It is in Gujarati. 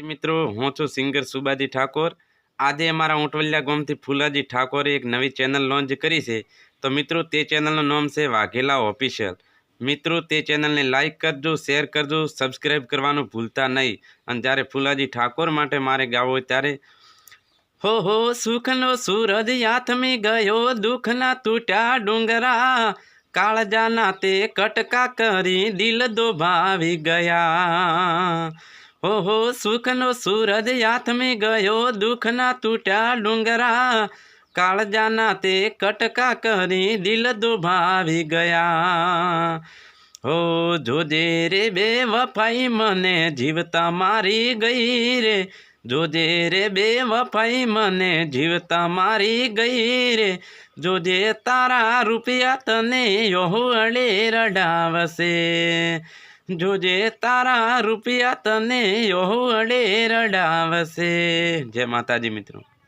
મિત્રો, હું છું સિંગર સુબાજી ઠાકોર. આજે અમારા ઊંટવલિયા ગામથી ફુલાજી ઠાકોરે એક નવી ચેનલ લોન્ચ કરી છે. તો મિત્રો, તે ચેનલનું નામ છે વાઘેલા ઓફિશિયલ. મિત્રો, તે ચેનલને લાઇક કરજો, શેર કરજો સબસ્ક્રાઈબ કરવાનું ભૂલતા નહીં. અને જ્યારે ફુલાજી ઠાકોર માટે મારે ગાવો ત્યારે, હો હો, સુખનો સૂરજ યાથમી ગયો, દુઃખના તૂટ્યા ડુંગરા. કાળજાના તે કટકા કરી દિલ દોભાવી ગયા. હો હો સુખનો સૂરજ યાથમી ગયો, દુઃખના તૂટ્યા ડુંગરા. કાળજાના તે કટકા કરી દિલ દુભાવી ગયા. હો જોજે રે બે વફાઈ મને જીવતા મારી ગઈ રે. જોજે રે બે વફાઈ મને જીવતા મારી ગઈ રે. જોજે તારા રૂપિયા તને યોહળે રડાવશે. જોજે તારા રૂપિયા તને યોહળે રડાવશે. જય માતાજી મિત્રો.